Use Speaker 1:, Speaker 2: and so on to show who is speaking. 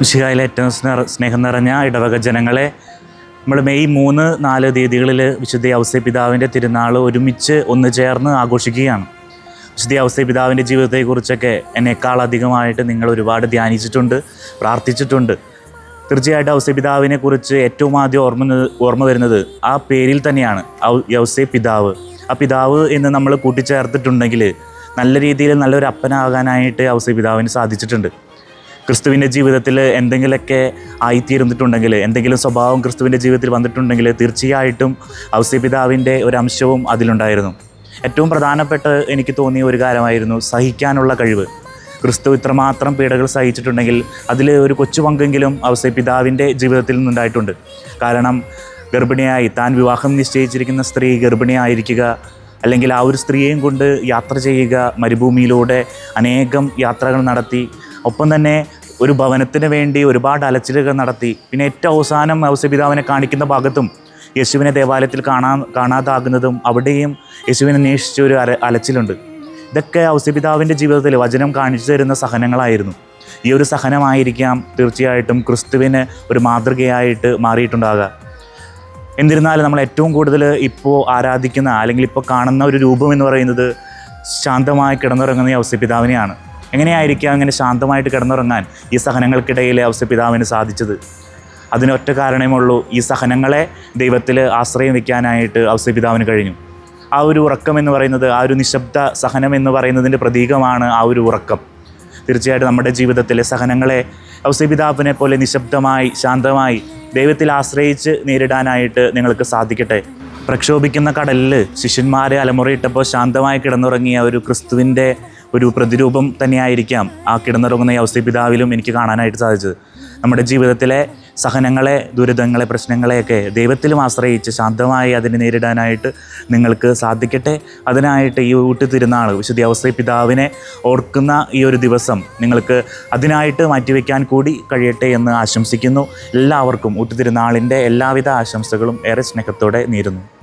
Speaker 1: മിശിഹായിലെ ഏറ്റവും സ്നേഹ സ്നേഹം നിറഞ്ഞ ഇടവക ജനങ്ങളെ നമ്മൾ മെയ് മൂന്ന് നാല് തീയതികളിൽ വിശുദ്ധ ഔസേ പിതാവിന്റെ തിരുനാൾ ഒരുമിച്ച് ഒന്ന് ചേർന്ന് ആഘോഷിക്കുകയാണ്. വിശുദ്ധ ഔസേ പിതാവിന്റെ ജീവിതത്തെക്കുറിച്ചൊക്കെ എന്നെക്കാൾ അധികമായിട്ട് നിങ്ങൾ ഒരുപാട് ധ്യാനിച്ചിട്ടുണ്ട് പ്രാർത്ഥിച്ചിട്ടുണ്ട്. തീർച്ചയായിട്ടും ഔസേ പിതാവിനെ കുറിച്ച് ഏറ്റവും ആദ്യം ഓർമ്മ ഓർമ്മ വരുന്നത് ആ പേരിൽ തന്നെയാണ് ഔസേ പിതാവ്. ആ പിതാവ് എന്ന് നമ്മൾ കൂട്ടിച്ചേർത്തിട്ടുണ്ടെങ്കിൽ നല്ല രീതിയിൽ നല്ലൊരു അപ്പനാകാനായിട്ട് ഔസേ പിതാവിന് സാധിച്ചിട്ടുണ്ട്. ക്രിസ്തുവിന്റെ ജീവിതത്തിൽ എന്തെങ്കിലുമൊക്കെ ആയിത്തീർന്നിട്ടുണ്ടെങ്കിൽ എന്തെങ്കിലും സ്വഭാവം ക്രിസ്തുവിന്റെ ജീവിതത്തിൽ വന്നിട്ടുണ്ടെങ്കിൽ തീർച്ചയായിട്ടും ഔസ്യപിതാവിന്റെ ഒരു അംശവും അതിലുണ്ടായിരുന്നു. ഏറ്റവും പ്രധാനപ്പെട്ട എനിക്ക് തോന്നിയ ഒരു കാര്യമായിരുന്നു സഹിക്കാനുള്ള കഴിവ്. ക്രിസ്തു ഇത്രമാത്രം പീഡകൾ സഹിച്ചിട്ടുണ്ടെങ്കിൽ അതിൽ ഒരു കൊച്ചു പങ്കെങ്കിലും ഔസേ പിതാവിന്റെ ജീവിതത്തിൽ നിന്നുണ്ടായിട്ടുണ്ട്. കാരണം ഗർഭിണിയായി താൻ വിവാഹം നിശ്ചയിച്ചിരിക്കുന്ന സ്ത്രീ ഗർഭിണിയായിരിക്കുക അല്ലെങ്കിൽ ആ ഒരു സ്ത്രീയെയും കൊണ്ട് യാത്ര ചെയ്യുക മരുഭൂമിയിലൂടെ അനേകം യാത്രകൾ നടത്തി ഒപ്പം തന്നെ ഒരു ഭവനത്തിന് വേണ്ടി ഒരുപാട് അലച്ചിലുകൾ നടത്തി. പിന്നെ ഏറ്റവും അവസാനം ഔസപിതാവിനെ കാണിക്കുന്ന ഭാഗത്തും യേശുവിനെ ദേവാലയത്തിൽ കാണാൻ കാണാതാകുന്നതും അവിടെയും യേശുവിനെ അന്വേഷിച്ച ഒരു അല അലച്ചിലുണ്ട്. ഇതൊക്കെ ഔസപിതാവിന്റെ ജീവിതത്തിൽ വചനം കാണിച്ചു തരുന്ന സഹനങ്ങളായിരുന്നു. ഈ ഒരു സഹനമായിരിക്കാം തീർച്ചയായിട്ടും ക്രിസ്തുവിന് ഒരു മാതൃകയായിട്ട് മാറിയിട്ടുണ്ടാകുക എന്നിരുന്നാലും നമ്മൾ ഏറ്റവും കൂടുതൽ ഇപ്പോൾ ആരാധിക്കുന്ന അല്ലെങ്കിൽ ഇപ്പോൾ കാണുന്ന ഒരു രൂപം എന്ന് പറയുന്നത് ശാന്തമായി കിടന്നുറങ്ങുന്ന ഈ ഔസപിതാവിനെയാണ്. എങ്ങനെയായിരിക്കാം അങ്ങനെ ശാന്തമായിട്ട് കിടന്നുറങ്ങാൻ ഈ സഹനങ്ങൾക്കിടയിൽ പിതാവിന് സാധിച്ചത്? അതിനൊറ്റ കാരണമേ ഈ സഹനങ്ങളെ ദൈവത്തിൽ ആശ്രയം വയ്ക്കാനായിട്ട് ഔസപിതാവിന് കഴിഞ്ഞു. ആ ഒരു ഉറക്കം എന്ന് പറയുന്നത് ആ ഒരു നിശബ്ദ സഹനം എന്ന് പറയുന്നതിന്റെ പ്രതീകമാണ് ആ ഒരു ഉറക്കം. തീർച്ചയായിട്ടും നമ്മുടെ ജീവിതത്തിലെ സഹനങ്ങളെ ഔസപിതാവിനെ പോലെ നിശബ്ദമായി ശാന്തമായി ദൈവത്തിൽ ആശ്രയിച്ച് നേരിടാനായിട്ട് നിങ്ങൾക്ക് സാധിക്കട്ടെ. പ്രക്ഷോഭിക്കുന്ന കടലിൽ ശിഷ്യന്മാരെ അലമുറയിട്ടപ്പോൾ ശാന്തമായി കിടന്നുറങ്ങിയ ഒരു ക്രിസ്തുവിന്റെ ഒരു പ്രതിരൂപം തന്നെയായിരിക്കാം ആ കിടന്നുറങ്ങുന്ന ഈ പിതാവിലും എനിക്ക് കാണാനായിട്ട് സാധിച്ചത്. നമ്മുടെ ജീവിതത്തിലെ സഹനങ്ങളെ ദുരിതങ്ങളെ പ്രശ്നങ്ങളെയൊക്കെ ദൈവത്തിലും ആശ്രയിച്ച് ശാന്തമായി അതിനെ നേരിടാനായിട്ട് നിങ്ങൾക്ക് സാധിക്കട്ടെ. അതിനായിട്ട് ഈ ഊട്ടി തിരുന്നാൾ വിശുദ്ധ അവസ്ഥ പിതാവിനെ ഓർക്കുന്ന ഈ ഒരു ദിവസം നിങ്ങൾക്ക് അതിനായിട്ട് മാറ്റിവെക്കാൻ കൂടി കഴിയട്ടെ എന്ന് ആശംസിക്കുന്നു. എല്ലാവർക്കും ഊട്ടി തിരുനാളിന്റെ എല്ലാവിധ ആശംസകളും ഏറെ സ്നേഹത്തോടെ നേരുന്നു.